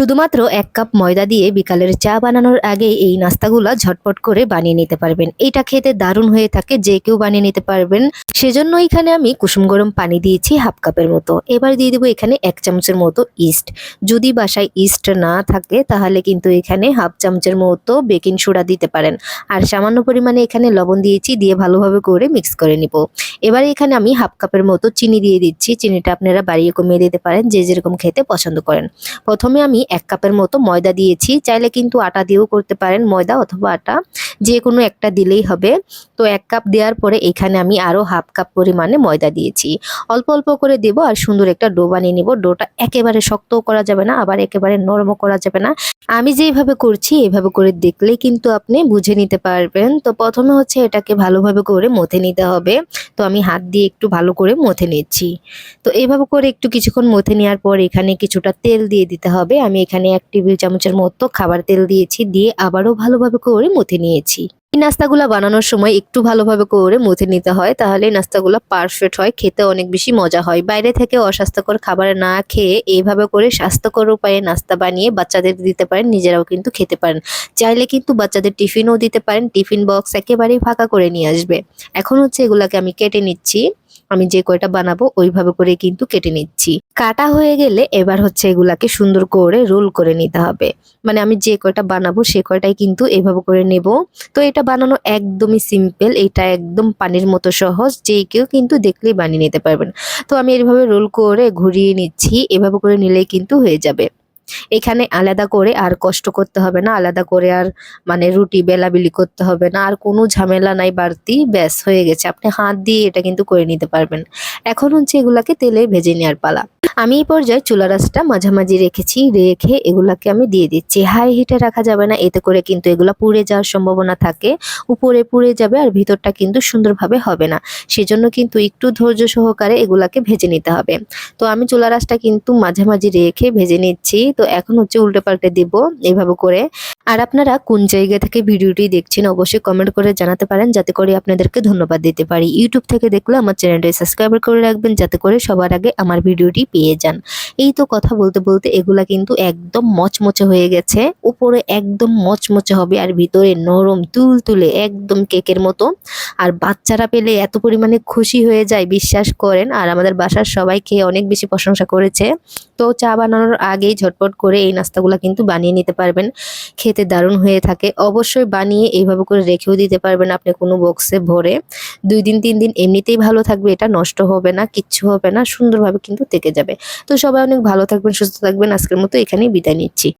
শুধুমাত্র এক কাপ ময়দা দিয়ে বিকালের চা বানানোর আগে এই নাস্তাগুলা ঝটপট করে বানিয়ে নিতে পারবেন। এটা খেতে দারুণ হয়ে থাকে, যে কেউ বানিয়ে নিতে পারবেন। সেজন্য এখানে আমি কুসুম গরম পানি দিয়েছি হাফ কাপের মতো। এবার দিয়ে দেবো এখানে এক চামচের মতো ইস্ট। যদি বাসায় ইস্ট না থাকে, তাহলে কিন্তু এখানে হাফ চামচের মতো বেকিং সোডা দিতে পারেন। আর সামান্য পরিমাণে এখানে লবণ দিয়েছি, দিয়ে ভালোভাবে করে মিক্স করে নিব। এবার এখানে আমি হাফ কাপের মতো চিনি দিয়ে দিচ্ছি। চিনিটা আপনারা বাড়িয়ে কমিয়ে দিতে পারেন, যে যেরকম খেতে পছন্দ করেন। প্রথমে আমি এক কাপের মতো ময়দা দিয়েছি। চাইলে কিন্তু আটা দিয়েও করতে পারেন, ময়দা অথবা আটা। যে কোনো একটা দিলেই হবে। তো এক কাপ দেওয়ার পরে এখানে আমি আরও হাফ কাপ পরিমাণে ময়দা দিয়েছি। অল্প অল্প করে দেব আর সুন্দর একটা ডো বানিয়ে নিব। ডোটা একেবারে শক্তও করা যাবে না, আবার একেবারে নরমও করা যাবে না। আমি যেভাবে করছি, এভাবে করে দেখলেই কিন্তু আপনি বুঝে নিতে পারবেন। তো প্রথমে হচ্ছে এটাকে ভালোভাবে করে মথে নিতে হবে। তো আমি হাত দিয়ে একটু ভালো করে মথে নিচ্ছি। তো এইভাবে করে একটু কিছুক্ষণ মথে নেওয়ার পর এখানে কিছুটা তেল দিয়ে দিতে হবে। আমি এখানে এক টেবিল চামচের মতো খাবার তেল দিয়েছি, দিয়ে আবারও ভালোভাবে করে মথে নিয়েছি। এই নাস্তাগুলো বানানোর সময় একটু ভালোভাবে করে মুথে নিতে হয়, তাহলে নাস্তাগুলো পারফেক্ট হয়, খেতে অনেক বেশি মজা হয়। বাইরে থেকে অস্বাস্থ্যকর খাবার না খেয়ে এইভাবে করে স্বাস্থ্যকর উপায়ে নাস্তা বানিয়ে বাচ্চাদের দিতে পারেন, নিজেরাও কিন্তু খেতে পারেন। চাইলে কিন্তু বাচ্চাদের টিফিনও দিতে পারেন, টিফিন বক্স একেবারেই ফাঁকা করে নিয়ে আসবে। এখন হচ্ছে এগুলাকে আমি কেটে নিচ্ছি। আমি যে কয়টা বানাবো ওইভাবে করে কিন্তু কেটে নিচ্ছি। কাটা হয়ে গেলে এবার হচ্ছে এগুলাকে সুন্দর করে রোল করে নিতে হবে। মানে আমি যে কয়টা বানাবো সে কয়টাই কিন্তু এভাবে করে নেব। তো এটা বানানো একদমই সিম্পল, এটা একদম পানির মতো সহজ, যে কেউ কিন্তু দেখলেই বানিয়ে নিতে পারবেন। তো আমি এইভাবে রোল করে ঘুরিয়ে নিচ্ছি, এভাবে করে নিলেই কিন্তু হয়ে যাবে। এখানে আলাদা করে আর কষ্ট করতে হবে না, আলাদা করে আর মানে রুটি বেলাবিলি করতে হবে না, আর কোনো ঝামেলা নাই বাড়তি, ব্যাস হয়ে গেছে। আপনি হাত দিয়ে এটা কিন্তু করে নিতে পারবেন। এখন হচ্ছে এগুলাকে তেলে ভেজে নেওয়ার পালা। আমি এই পর্যায়ে চুলা রাসটা মাঝামাঝি রেখেছি, রেখে এগুলাকে আমি দিয়ে দিচ্ছি। হাই হিটে রাখা যাবে না, এতে করে কিন্তু এগুলা পুড়ে যাওয়ার সম্ভাবনা থাকে। উপরে পুড়ে যাবে আর ভিতরটা কিন্তু সুন্দরভাবে হবে না। সেজন্য কিন্তু একটু ধৈর্য সহকারে এগুলাকে ভেজে নিতে হবে। তো আমি চুলা রাসটা কিন্তু মাঝামাঝি রেখে ভেজে নিচ্ছি। তো এখন হচ্ছে উল্টে পাল্টে দিব এইভাবে করে। আর আপনারা কোন জায়গা থেকে ভিডিওটি দেখছেন অবশ্যই কমেন্ট করে জানাতে পারেন, যাতে করে আপনাদেরকে ধন্যবাদ দিতে পারি। ইউটিউব থেকে দেখলে আমার চ্যানেলটি সাবস্ক্রাইব করে রাখবেন, যাতে করে সবার আগে আমার ভিডিওটি পেয়ে যান। এই তো কথা বলতে বলতে এগুলা কিন্তু একদম মচমচে হয়ে গেছে। উপরে একদম মচমচে হবে আর ভিতরে নরম তুল তুলে একদম কেকের মতো। আর বাচ্চারা পেলে এত পরিমাণে খুশি হয়ে যায়, বিশ্বাস করেন। আর আমাদের বাসার সবাই খেয়ে অনেক বেশি প্রশংসা করেছে। তো চা বানানোর আগেই ঝটপট করে এই নাস্তাগুলো কিন্তু বানিয়ে নিতে পারবেন। খেতে দারুণ হয়ে থাকে। অবশ্যই বানিয়ে এইভাবে করে রেখেও দিতে পারবেন আপনি কোনো বক্সে ভরে। দুই দিন, তিন দিন এমনিতেই ভালো থাকবে, এটা নষ্ট হবে না, কিচ্ছু হবে না, সুন্দরভাবে কিন্তু থেকে যাবে। তো সবাই অনেক ভালো থাকবেন সুস্থ থাকবেন। আজকের মতো এখানেই বিদায় নিচ্ছি।